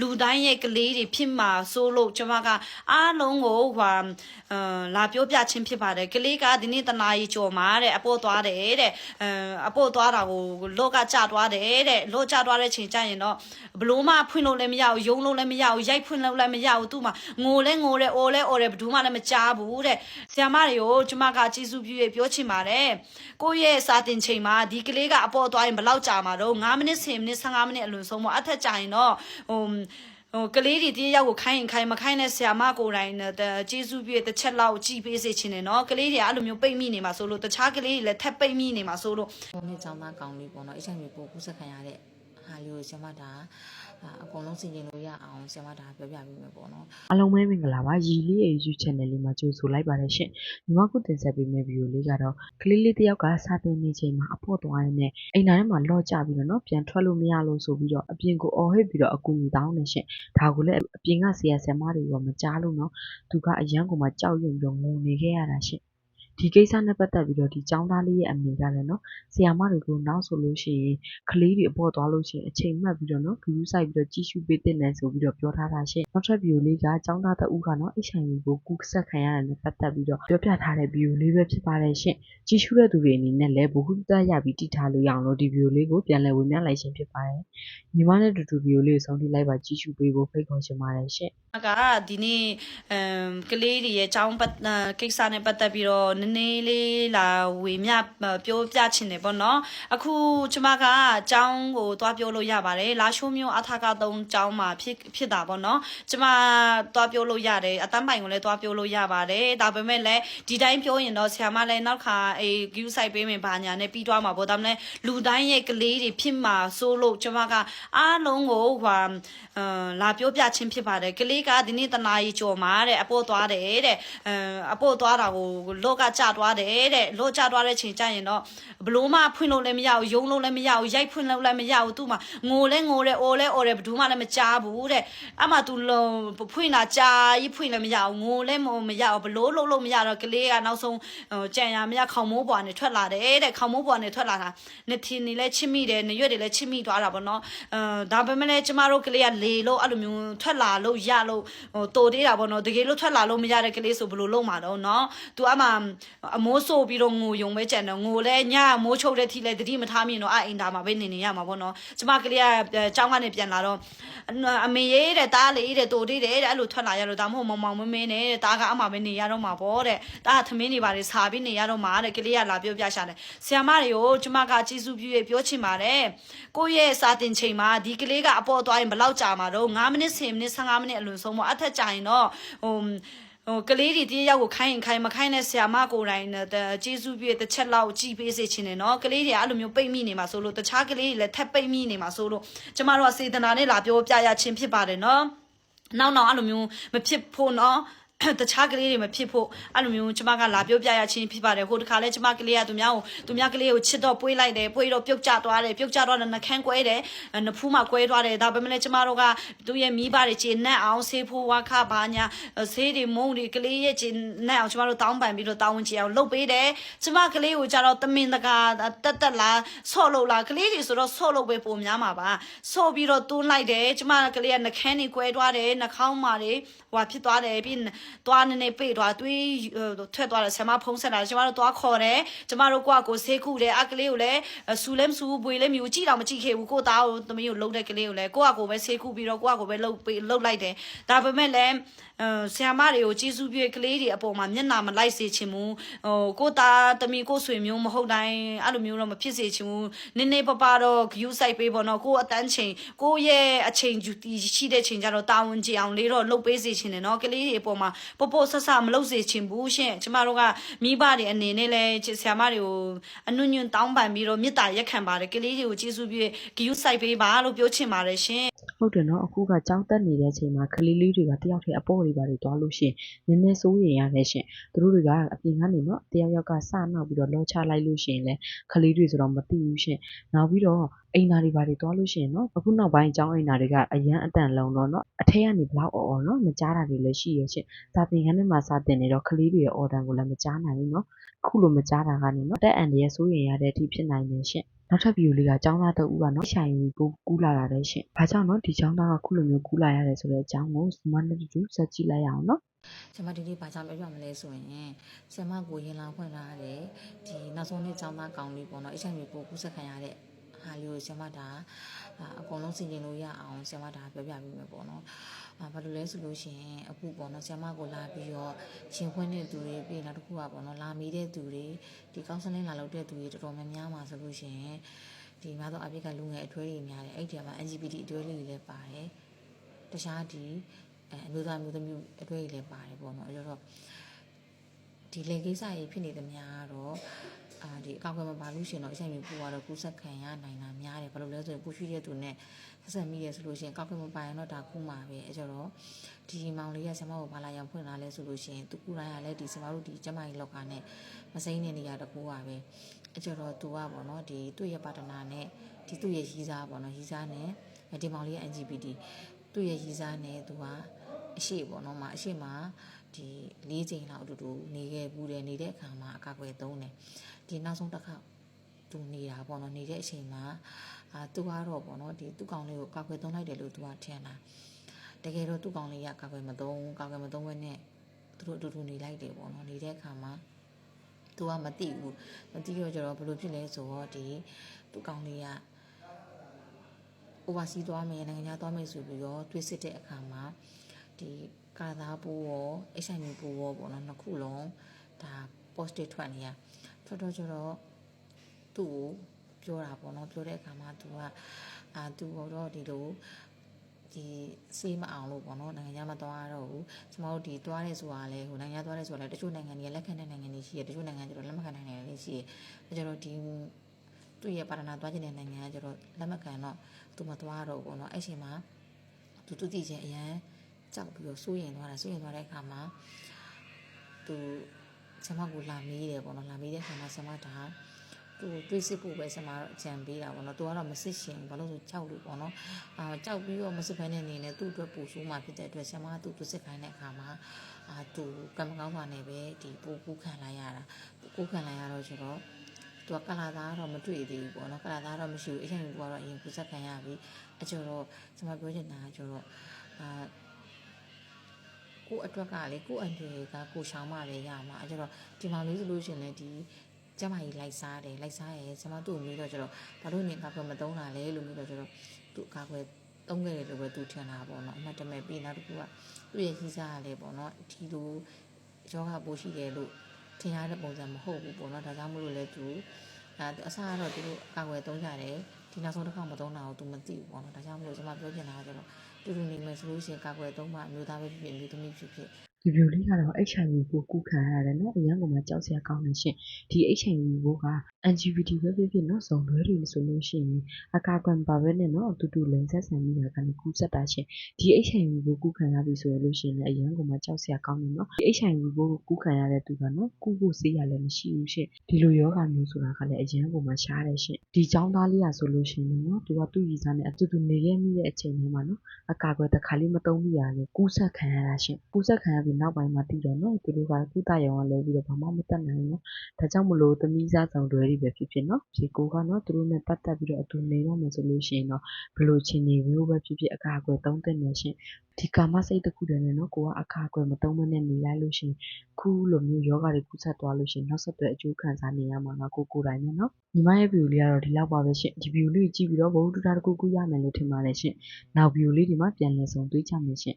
လူတိုင်းရဲ့ကလေးတွေဖြစ်မှာစိုးလို့ကျမကအားလုံးကိုဟွာအမ်လာပြောပြချင်းဖြစ်ပါတယ်ကလေးကဒီနေ့တနာရီကျော်မှာတဲ့အပို့သွားတယ်တဲ့အမ်အပို့သွားတာကိုလောကကြသွားတယ်တဲ့လောကြသွားတဲ့ချိန်ကျရင်တော့ဘလို့မှဖွင့်လို့လည်းမရဘူးယုံလို့လည်းမရဘူးရိုက်ဖွင့်လို့လည်းမရဘူးသူ့မှာငိုလဲငိုတယ်အိုလဲအိုတယ်ဘယ်သူမှလည်းမကြားဘူးတဲ့ဆရာမတွေကိုကျမကကျေးဇူးပြုရပြောချင်ပါတယ်ကိုယ့်ရဲ့စာတင်ချိန်မှာဒီကလေးကအပေါ်သွားရင်ဘယ်လောက်ကြာမှာတော့9မိနစ်10မိနစ်15မိနစ်အလွန်ဆုံးပေါ့အထက်ကြာရင်တော့ဟို ဟိုကလေးတွေတည်းရောက်ကိုခိုင်းရင်ခိုင်းမခိုင်းတဲ့ဆရာမကိုယ်တိုင်နဲ့ကျေးဇူးပြုရတစ်ချက်လောက်ကြည်ပေးစေချင်တယ်နော်ကလေးတွေအဲ့လိုမျိုးပိတ်မိနေမှာဆိုလို့တခြားကလေးတွေလည်းထပ်ပိတ်မိနေမှာဆိုလို့။ဘုံနဲ့ចောင်းသားကောင်းလေးပေါ့နော်။အချိန်မျိုးကိုကူးစက်ခံရတဲ့ ဒါလေးကိုကျွန်မဒါအကုန်လုံးစီရင်လို့ရအောင်ကျွန်မဒါပြောပြပေးမယ်ပေါ့နော်အားလုံးပဲမင်္ဂလာပါရီလေးရဲ့ YouTube channel လေးမှာကြိုဆိုလိုက်ပါတယ်ရှင်ညီမခုတင်ဆက်ပေးမယ့် video လေးကတော့ကလေးလေးတယောက်ကစာသင်နေချိန်မှာအဖို့သွားရင်းနဲ့အိမ်သားထဲမှာလော့ကြပြီးတော့နော်ပြန်ထွက်လို့မရလို့ဆိုပြီးတော့အပြင်ကိုအော်ဟစ်ပြီးတော့အကူညီတောင်းနေရှင်ဒါကိုလည်းအပြင်ကဆရာဆရာမတွေကမကြားလို့နော်သူကအရန်ကိုမှကြောက်ရွံ့ပြီးတော့ငိုနေခဲ့ရတာရှင် ဒီကိစ္စနဲ့ပတ်သက်ပြီးတော့ဒီចောင်းသားလေးရဲ့အမေကလည်းနော်ဆရာမတွေကိုနောက်ဆိုလို့ရှိရင်ကလေးတွေအပေါ်သွားလို့ရှိရင်အချိန်မှတ်ပြီးတော့နော်ဂရုစိုက်ပြီးတော့ကြီးစုပေးတင်တယ်ဆိုပြီးတော့ပြောထားတာရှင်နောက်ထပ်ဗီဒီယိုလေးကចောင်းသားတအူးကနော်အိဆိုင်ကြီးကိုကူးဆက်ခံရတယ်နဲ့ပတ်သက်ပြီးတော့ပြောပြထားတဲ့ဗီဒီယိုလေးပဲဖြစ်ပါတယ်ရှင်ကြီးစုတဲ့သူတွေအနေနဲ့လည်းဘ ഹു တရပြီးတည်ထားလို့ရအောင်လို့ဒီဗီဒီယိုလေးကိုပြန်လည်ဝင်ပြလိုက်ခြင်းဖြစ်ပါတယ်ညီမနဲ့တူတူဗီဒီယိုလေးကိုဆုံးထိလိုက်ပါကြီးစုပေးဖို့ဖိတ်ခေါ်ချင်ပါတယ်ရှင်အကဒီနေ့အမ်ကလေးတွေရဲ့ចောင်းပတ်ကိစ္စနဲ့ပတ်သက်ပြီးတော့နည်းနည်းလေးလာဝေမျှပြောပြချင်တယ်ပေါ့နော်အခုကျမကအကြောင်းကိုသွားပြောလို့ရပါတယ်လာရှိုးမျိုးအထာက3အကြောင်းမှာဖြစ်ဖြစ်တာပေါ့နော်ကျမသွားပြောလို့ရတယ်အတန်းပိုင်ကိုလည်းသွားပြောလို့ရပါတယ်ဒါပေမဲ့လည်းဒီတိုင်းပြောရင်တော့ဆရာမလည်းနောက်ခါအေး view site ပေးမယ်ဘာညာနဲ့ပြီးသွားမှာပေါ့ဒါမှလည်းလူတိုင်းရဲ့ကလေးတွေဖြစ်မှာစိုးလို့ကျမကအားလုံးကိုဟွာအမ်လာပြောပြချင်းဖြစ်ပါတယ်ကလေးကဒီနေ့တနာရီကျော်မှာတဲ့အပို့သွားတယ်တဲ့အမ်အပို့သွားတာကိုလောကကြသွားတယ်တဲ့လောကြသွားတဲ့ချိန်ကျရင်တော့ဘလို့မှဖွင့်လို့လည်းမရဘူးယုံလို့လည်းမရဘူးရိုက်ဖွင့်လို့လည်းမရဘူးသူ့မှာငိုလဲငိုတယ်အိုလဲအိုတယ်ဘယ်သူမှလည်းမကြားဘူးတဲ့အမှသူလုံးဖွင့်တာကြာကြီးဖွင့်လည်းမရဘူးငိုလဲမမရဘူးဘလို့လုံးလုံးမရတော့ကလေးကနောက်ဆုံးဟိုကြံရမရခေါင်မိုးပေါ်ကနေထွက်လာတယ်တဲ့ခေါင်မိုးပေါ်ကနေထွက်လာတာနှစ်ထင်းနေလဲချစ်မိတယ်နေရွက်တွေလဲချစ်မိသွားတာပေါ့နော်အဲဒါပေမဲ့လည်းကျမတို့ကလေးကလေလို့အဲ့လိုမျိုးထွက်လာလို့ရလို့ဟိုတိုသေးတာပေါ့နော်တကယ်လို့ထွက်လာလို့မရတဲ့ကလေးဆိုဘယ်လိုလုပ်မှာတော့နော်သူအမှအမိုးဆိုးပြီးတော့ငိုယုံပဲကြံတော့ငိုလဲညမိုးချုပ်တဲ့ထိလဲတတိမထားမြင်တော့အအိမ်သားမှာပဲနေနေရမှာပေါ့နော်ကျမကလေးကကျောင်းကနေပြန်လာတော့အမေရေးတဲ့တားလေးတဲ့တိုသေးတယ်တဲ့အဲ့လိုထွက်လာရလို့ဒါမှမဟုတ်မောင်မောင်မင်းမင်းနဲ့တားကအမှပဲနေရတော့မှာပေါ့တဲ့တားကသမင်းနေပါလေစာပြီးနေရတော့မှာတဲ့ကလေးကလာပြောပြရှာတယ်ဆီယမတွေကိုကျမကကျေးဇူးပြုရပြောချင်ပါတယ်ကိုယ့်ရဲ့စာတင်ချိန်မှာဒီကလေးကအပေါ်သွားရင်ဘယ်လောက်ကြာမှာတော့9မိနစ်10မိနစ်15မိနစ်အလွန်ဆုံးပေါ့အထက်ကြာရင်တော့ဟို ဟိုကလေးတွေတည်းရောက်ကိုခိုင်းရင်ခိုင်းမခိုင်းတဲ့ဆရာမကိုယ်တိုင်နဲ့ကျေးဇူးပြည့်တစ်ချက်လောက်ကြည်ပေးစေချင်တယ်နော်ကလေးတွေအဲ့လိုမျိုးပိတ်မိနေမှာဆိုလို့တခြားကလေးတွေလည်းထပ်ပိတ်မိနေမှာဆိုလို့ကျမတို့ကစေတနာနဲ့လာပြောပြရချင်းဖြစ်ပါတယ်နော်နောက်နောက်အဲ့လိုမျိုးမဖြစ်ဖို့နော် တခြားကလေးတွေမဖြစ်ဖို့အဲ့လိုမျိုးကျမကလာပြောပြရချင်းဖြစ်ပါတယ်ဟိုတခါလဲကျမကလေးကသူများကိုသူများကလေးကိုချစ်တော့ပွေးလိုက်တယ်ပွေးတော့ပြုတ်ကျသွားတယ်ပြုတ်ကျသွားတော့နှခမ်းကွဲတယ်နှဖူးမှာကွဲသွားတယ်ဒါပေမဲ့လည်းကျမတို့ကသူ့ရဲ့မိဘတွေခြေနဲ့အောင်ဆေးဖိုးဝါခဘာညာဆေးတွေမုံတွေကလေးရဲ့ခြေနဲ့အောင်ကျမတို့တောင်းပန်ပြီးတော့တောင်းဝင်ချအောင်လုပ်ပေးတယ်ကျမကလေးကိုကြတော့တမင်တကာတက်တက်လာဆော့လို့လားကလေးတွေဆိုတော့ဆော့လို့ပဲပုံများမှာပါဆော့ပြီးတော့တွန်းလိုက်တယ်ကျမကလေးကနှခမ်းတွေကွဲသွားတယ်နှာခေါင်းမာတွေဟိုဖြစ်သွားတယ်ပြီးသွားနေနေပိတ်သွားတွေးထွက်သွားတယ်ဆရာမဖုံးဆက်လာကျမတို့သွားခေါ်တယ်ကျမတို့ကိုကကိုဆေးခုတယ်အကလေးကိုလည်းဆူလဲမဆူဘွေလဲမြူကြည့်တော့မကြည့်ခဲ့ဘူးကိုသားကိုသမီးကိုလှုပ်တဲ့ကလေးကိုလည်းကိုကကိုပဲဆေးခုပြီးတော့ကိုကကိုပဲလှုပ်လှုပ်လိုက်တယ်ဒါပေမဲ့လည်းအဲဆရာမတွေကိုကျေးဇူးပြုကလေးတွေအပေါ်မှာမျက်နာမလိုက်စေချင်ဘူးဟိုကိုသားသမီးကိုဆွေမျိုးမဟုတ်တိုင်းအဲ့လိုမျိုးတော့မဖြစ်စေချင်ဘူးနည်းနည်းပပတော့ view site ပေးပေါ့နော်ကိုအတန်းချိန်ကိုရဲ့အချိန်ယူတီရှိတဲ့ချိန်ကျတော့တာဝန်ကြအောင်လေးတော့လှုပ်ပေးစေချင်တယ်နော်ကလေးတွေအပေါ်မှာပပဆဆမလုပ်စေချင်ဘူးရှင်ကျမတို့ကမိဘတွေအနေနဲ့လဲဆရာမတွေကိုအနုညွန့်တောင်းပန်ပြီးတော့မေတ္တာရက်ခံပါတယ်ကလေးတွေကိုကျေးဇူးပြု view site ပေးပါလို့ပြောချင်ပါတယ်ရှင်ဟုတ်တယ်နော်အခုကကြောင်းတက်နေတဲ့အချိန်မှာကလေးလေးတွေကတယောက်တည်းအပေါ်တွေပါတွေတွားလို့ရှိရင်နည်းနည်းစိုးရင်ရတယ်ရှင်သူတို့တွေကအပြင်ကနေနော်တယောက်ယောက်ကစနောက်ပြီးတော့လောချလိုက်လို့ရှိရင်လည်းကလေးတွေဆိုတော့မသိဘူးရှင်နောက်ပြီးတော့အိမ်နာတွေဘာတွေသွားလို့ရှိရင်နော်အခုနောက်ပိုင်းကျောင်းအိမ်နာတွေကအရန်အတန်လုံးတော့နော်အထက်ကနေဘလောက်အော်အော်နော်မကြားတာတွေလည်းရှိရရှင့်စာသင်ခန်းထဲမှာစာသင်နေတော့ကလေးတွေရဲ့အော်တန်ကိုလည်းမကြားနိုင်ဘူးနော်အခုလိုမကြားတာကနေနော်တက်အန်တရဲ့စိုးရိမ်ရတဲ့အထိဖြစ်နိုင်တယ်ရှင့်နောက်ထပ်ဗီဒီယိုလေးကကျောင်းသားတအူးကနော်ဆိုင်ကိုကူးလာတာလည်းရှင့်ဘာကြောင့်နော်ဒီကျောင်းသားကခုလိုမျိုးကူးလာရတယ်ဆိုတော့အကြောင်းကိုစမနဲ့တူစက်ကြည့်လိုက်ရအောင်နော်ကျမဒီနေ့ဘာကြောင့်ပြောပြမလဲဆိုရင်ကျမကိုရင်လာဖွင့်လာတဲ့ဒီနောက်ဆုံးနေ့ကျောင်းသားကောင်းလေးပေါ့နော် HIV ပို့ကူးစက်ခံရတဲ့ ဟာလေးကိုဆရာမဒါအာအကုန်လုံးဆင်ခြင်လို့ရအောင်ဆရာမဒါပြောပြပေးမယ်ပေါ့နော်အာဘာလို့လဲဆိုလို့ရှိရင်အခုပေါ့နော်ဆရာမကိုလာပြီးတော့ရှင်ဖွင့်တဲ့သူတွေပြီးနောက်တစ်ခုကပေါ့နော်လာမီတဲ့သူတွေဒီကောင်းစလင်းလာလုပ်တဲ့သူတွေတော်တော်များများမှာဆိုလို့ရှိရင်ဒီမှာတော့အပိကလူငယ်အထွေးတွေများတယ်အဲ့ဒီထဲမှာ LGBT အထွေးလေးတွေလည်းပါတယ်တခြားဒီအဲအမျိုးသားမျိုးသမီးအထွေးတွေလည်းပါတယ်ပေါ့နော်အဲ့တော့ဒီလေကိစ္စကြီးဖြစ်နေသမျှကတော့ အာဒီအကောက်ကမပါလို့ရှရင်တော့အချိန်မျိုးပူကတော့ကူးဆက်ခံရနိုင်တာများတယ်ဘာလို့လဲဆိုရင်ပူရှိတဲ့သူနဲ့ဆက်ဆက်မိရဆိုလို့ရှရင်အကောက်ကမပါရင်တော့ဒါကူးမှာပဲအဲကြတော့ဒီမောင်လေးကဆမကိုဘာလာရောက်ဖွင့်လာလဲဆိုလို့ရှရင်သူကူတိုင်းကလည်းဒီဆမတို့ဒီကျမကြီးလောက်ကနဲ့မစိမ့်တဲ့နေရာတကူပါပဲအဲကြတော့သူကပေါ့နော်ဒီသူ့ရဲ့ပါတနာနဲ့ဒီသူ့ရဲ့ရီးစားပေါ့နော်ရီးစားနဲ့ဒီမောင်လေးက LGBT သူ့ရဲ့ရီးစားနဲ့သူကအရှိပေါ့နော်မအရှိမှာ ဒီ၄ချိန်လောက်အတူတူနေခဲ့ဘူးတယ်နေတဲ့အခါမှာအကာအကွယ်သုံးတယ်ဒီနောက်ဆုံးတစ်ခါသူနေတာပေါ့နော်နေတဲ့အချိန်မှာအာသူကတော့ပေါ့နော်ဒီသူ့ကောင်လေးကိုအကာအကွယ်သုံးလိုက်တယ်လို့သူကထင်တာတကယ်တော့သူ့ကောင်လေးကအကာအကွယ်မသုံးအကာအကွယ်မသုံးဘဲနဲ့သူတို့အတူတူနေလိုက်တယ်ပေါ့နော်နေတဲ့အခါမှာသူကမသိဘူးမသိတော့ကျတော့ဘယ်လိုဖြစ်လဲဆိုတော့ဒီသူ့ကောင်လေးက overseas သွားမယ်နိုင်ငံခြားသွားမယ်ဆိုပြီးတော့တွေးစစ်တဲ့အခါမှာဒီ ကာသားပိုးရော HIV ပိုးရောပေါ့နော်နှစ်ခုလုံးဒါ positive ထွက်နေရထွက်တော့ကျတော့သူ့ကိုပြောတာပေါ့နော်ပြောတဲ့အခါမှာသူကအာသူတော့ဒီလိုဒီစေးမအောင်လို့ပေါ့နော်နိုင်ငံခြားမှာသွားရတော့ဘူးကျမတို့ဒီသွားရဲဆိုတာလဲဟိုနိုင်ငံသွားရဲဆိုတာလဲတချို့နိုင်ငံတွေကလက်ခံတဲ့နိုင်ငံတွေရှိတယ်တချို့နိုင်ငံကျတော့လက်မခံတဲ့နိုင်ငံတွေရှိတယ်အဲကျတော့ဒီသူ့ရဲ့ပါရဏသွားခြင်းတဲ့နိုင်ငံကကျတော့လက်မခံတော့သူမသွားတော့ဘူးပေါ့နော်အဲ့ချိန်မှာသူသူတည်ခြင်းအရန် ကြောက်ပြီးတော့စိုးရင်သွားတာစိုးရင်သွားတဲ့အခါမှာသူဆမကိုလာမေးတယ်ပေါ့နော်လာမေးတဲ့အခါမှာဆမဒါသူတွေးစစ်ဖို့ပဲဆမတော့အကြံပေးတာပေါ့နော်သူကတော့မစစ်ရှင်ဘာလို့ဆိုကြောက်လို့ပေါ့နော်အာကြောက်ပြီးတော့မစစ်ဖက်တဲ့အနေနဲ့သူ့အတွက်ပူဆိုးမှဖြစ်တဲ့အတွက်ဆမကသူ့သူစစ်ခိုင်းတဲ့အခါမှာအာသူကံမကောင်းပါနဲ့ပဲဒီပူပူခံလိုက်ရတာပူခံလိုက်ရတော့ကျတော့သူကကလာသားတော့မတွေ့သေးဘူးပေါ့နော်ကလာသားတော့မရှိဘူးအရင်ကကတော့အရင်ကူဆက်ခံရပြီအကျတော့ကျွန်မပြောချင်တာကကျတော့အာ ကိုအတွက်ကလေကိုအန်တီကကိုရှောင်းမပဲရမှာအကျတော့ဒီမောင်လေးဆိုလို့ရှရင်လေဒီကျမကြီးလိုက်စားတယ်လိုက်စားရဲကျွန်မတို့မျိုးတော့ကျတော့ဘာလို့နေကာကွယ်မသုံးတာလဲလို့မျိုးတော့ကျတော့သူကာကွယ်သုံးခဲ့တယ်လို့ပဲသူထင်တာပေါ့နော်အမှတ်တမဲ့ပြီးနောက်တစ်ခုကသူ့ရဲ့ကြီးစားရလေပေါ့နော်ဒီလိုယောဂပိုးရှိတယ်လို့ထင်ရတဲ့ပုံစံမဟုတ်ဘူးပေါ့နော်ဒါကြောင့်မို့လို့လဲသူအဲအစားကတော့သူတို့ကာကွယ်သုံးကြတယ်ဒီနောက်ဆုံးတစ်ခါမသုံးတာကိုသူမသိဘူးပေါ့နော်ဒါကြောင့်မလို့ကျွန်မပြောချင်တာကကျတော့ တူတူနေမယ်ဆိုလို့ရှိရင်ကာကွယ်သုံးမှအမျိုးသားပဲဖြစ်ဖြစ်အမျိုးသမီးဖြစ်ဖြစ် ဒီဗီဒီယိုလေးကတော့ HIV ကိုကူးခံရတယ်နော်အရန်ကမှကြောက်စရာကောင်းနေရှင်ဒီ HIV ကိုက LGBT ပဲဖြစ်ဖြစ်နော်ဇုံလွဲတွေဆိုလို့ရှိရင်အကာအကွယ်ပါပဲနဲ့နော်အတူတူလိန်ဆက်ဆံမိတာကနေကူးဆက်တာရှင်ဒီ HIV ကိုကူးခံရပြီဆိုလို့ရှိရင်လည်းအရန်ကမှကြောက်စရာကောင်းနေနော်ဒီ HIV ကိုကူးခံရတဲ့သူကနော်ကူးဖို့ဆေးရလည်းမရှိဘူးရှင်ဒီလိုယောဂမျိုးဆိုတာကလည်းအရန်ကမှရှားတယ်ရှင်ဒီចောင်းသားလေးอ่ะဆိုလို့ရှိရင်နော်သူကသူ့ရည်စားနဲ့အတူတူနေခဲ့မိတဲ့အချိန်တွေမှာနော်အကာအကွယ်တစ်ခါလေးမသုံးမိရလေကူးဆက်ခံရတာရှင်ကူးဆက်ခံရပြီး နောက်ပိုင်းမှာတည်တော့နော်သူတို့ကကုသရုံကလည်းပြီးတော့ဘာမှမတတ်နိုင်ဘူးနော်ဒါကြောင့်မလို့သမီးစားဆောင်တွေတွေပဲဖြစ်ဖြစ်နော်ဒီကိုကနော်သူတို့နဲ့ပတ်သက်ပြီးတော့အတူနေတော့မယ်ဆိုလို့ရှိရင်တော့ဘယ်လိုချင်နေမျိုးပဲဖြစ်ဖြစ်အကာအကွယ်သုံးသင့်တယ်ရှင်ဒီကာမစိတ်တစ်ခုတည်းနဲ့နော်ကိုကအခါအကွယ်မသုံးမနဲ့နေလိုက်လို့ရှိရင်ခုလိုမျိုးယောဂတွေကုသသွားလို့ရှိရင်နောက်ဆက်တွဲအကျိုးခံစားနေရမှာငါကိုကိုယ်တိုင်နဲ့နော်ညီမရဲ့ဗီဒီယိုလေးကတော့ဒီလောက်ပါပဲရှင်ဒီဗီဒီယိုလေးကိုကြည့်ပြီးတော့ဘဝတူတာတစ်ခုခုရမယ်လို့ထင်ပါတယ်ရှင်နောက်ဗီဒီယိုလေးဒီမှာပြန်လည်ဆုံတွေ့ကြမယ်ရှင်